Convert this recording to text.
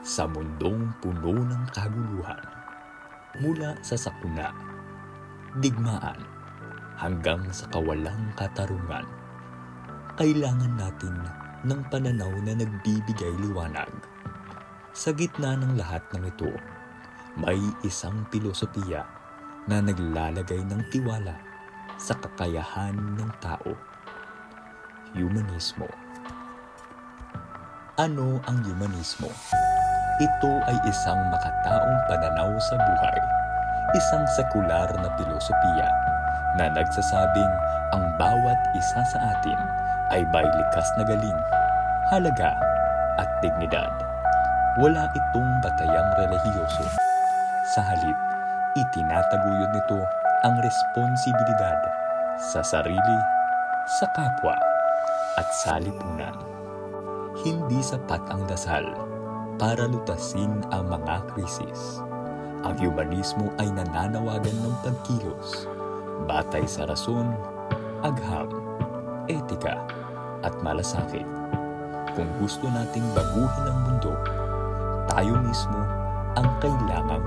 sa mundong puno ng kaguluhan. Mula sa sakuna, digmaan, hanggang sa kawalang katarungan. Kailangan natin ng pananaw na nagbibigay liwanag. Sa gitna ng lahat ng ito, may isang pilosopiya na naglalagay ng tiwala sa kakayahan ng tao. Humanismo. Ano ang humanismo? Ito ay isang makataong pananaw sa buhay, isang sekular na filosofiya na nagsasabing ang bawat isa sa atin ay may likas na galing, halaga at dignidad. Wala itong batayang relihiyoso. Sa halip, itinataguyod nito ang responsibilidad sa sarili, sa kapwa, at sa lipunan. Hindi sapat ang dasal para lutasin ang mga krisis. Ang humanismo ay nananawagan ng pagkilos, batay sa rason, agham, etika, at malasakit. Kung gusto nating baguhin ang mundo, tayo mismo ang kailangang